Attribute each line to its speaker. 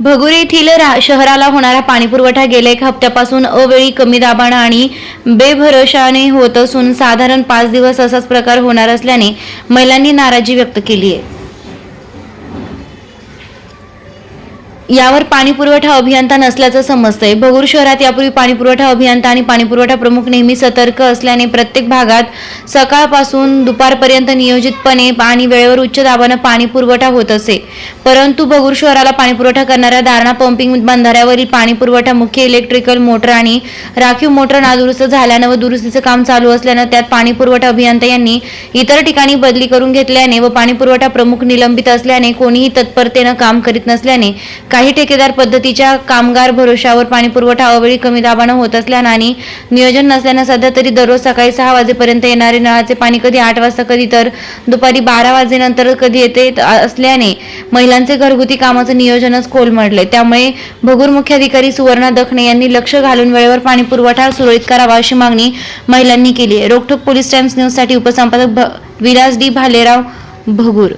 Speaker 1: भगुरी येथील रा- शहराला होणारा पाणीपुरवठा गेल्या एक हप्त्यापासून अवेळी कमी दाबानं आणि बेभरोशाने होत असून साधारण पाच दिवस असाच प्रकार होणार असल्याने महिलांनी नाराजी व्यक्त केली आहे. यावर पाणीपुरवठा अभियंता नसल्याचं समजतंय. भगूर शहरात यापूर्वी पाणीपुरवठा अभियंता आणि पाणीपुरवठा प्रमुख नेहमी सतर्क असल्याने प्रत्येक भागात सकाळपासून दुपारपर्यंत नियोजितपणे आणि वेळेवर उच्च दाबानं पाणी पुरवठा होत असे. परंतु भगूर शहराला पाणीपुरवठा करणाऱ्या दारणा पंपिंग बंधाऱ्यावरील पाणीपुरवठा मुख्य इलेक्ट्रिकल मोटर आणि राखीव मोटर नादुरुस्त झाल्यानं व दुरुस्तीचं काम चालू असल्यानं त्यात पाणीपुरवठा अभियंता यांनी इतर ठिकाणी बदली करून घेतल्याने व पाणीपुरवठा प्रमुख निलंबित असल्याने कोणीही तत्परतेनं काम करीत नसल्याने काही ठेकेदार पद्धतीच्या कामगार भरोशावर पाणीपुरवठा अवेळी कमी दाबानं होत असल्यानं आणि नियोजन नसल्यानं सध्या तरी दररोज सकाळी सहा वाजेपर्यंत येणारे नळाचे पाणी कधी आठ वाजता कधी तर दुपारी बारा वाजेनंतर कधी येते असल्याने महिलांचे घरगुती कामाचं नियोजनच कोलमडले त्यामुळे भगूर मुख्याधिकारी सुवर्णा दखणे यांनी लक्ष घालून वेळेवर पाणी पुरवठा सुरळीत करावा अशी मागणी महिलांनी केली आहे रोखोक पोलीस टाइम्स न्यूजसाठी उपसंपादक भ- विलास डी भालेराव भगूर.